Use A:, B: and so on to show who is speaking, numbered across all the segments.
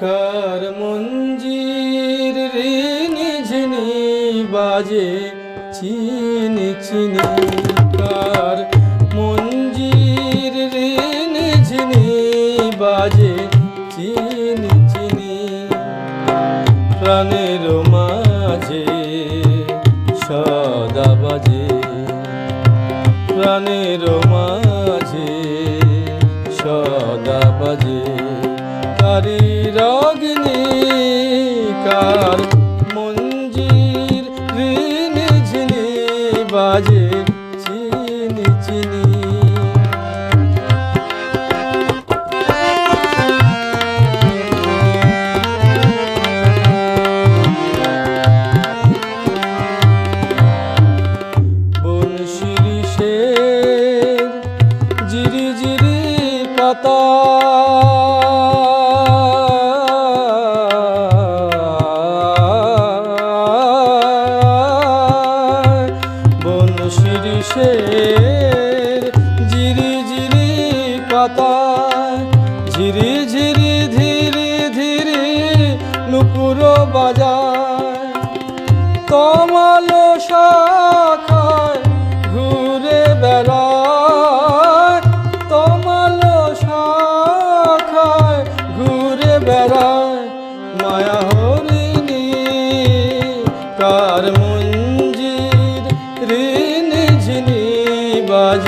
A: কার মঞ্জির রিনি ঝিনি বাজে চিনি চিনি কার মঞ্জির ঝিনি বাজে চিনি চিনি প্রাণের মাঝে সদা বাজে, প্রাণের মাঝে সদা বাজে। কারি রগিনী কার মঞ্জির ঋণি ঝিনি বাজে চিনি চিনি। বন শিরিষের জিরি জিরি পাতা শিরিষের জিরি জিরি পাতা ঝিরি ঝিরি ধীরে ধীরে নুপুর বাজায়। কমলো শাখায় ঘুরে বেড়ায় কমলো শাখায় ঘুরে বেড়ায়। মায়া হরিণী, কার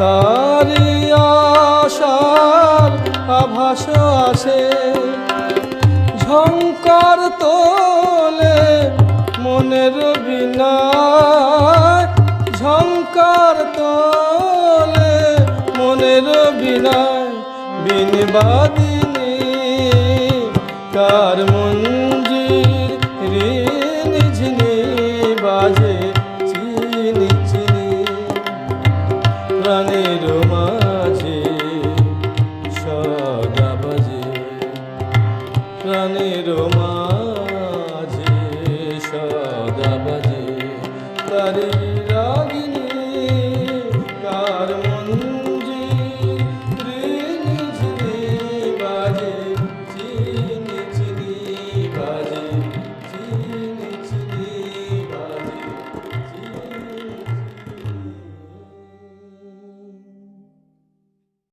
A: তারি আভাস আসে ঝঙ্কার তোলে মনের বিনা ঝঙ্কার তোলে মনের বিনা বিনবাদিনী কার মঞ্জির বাজে তারি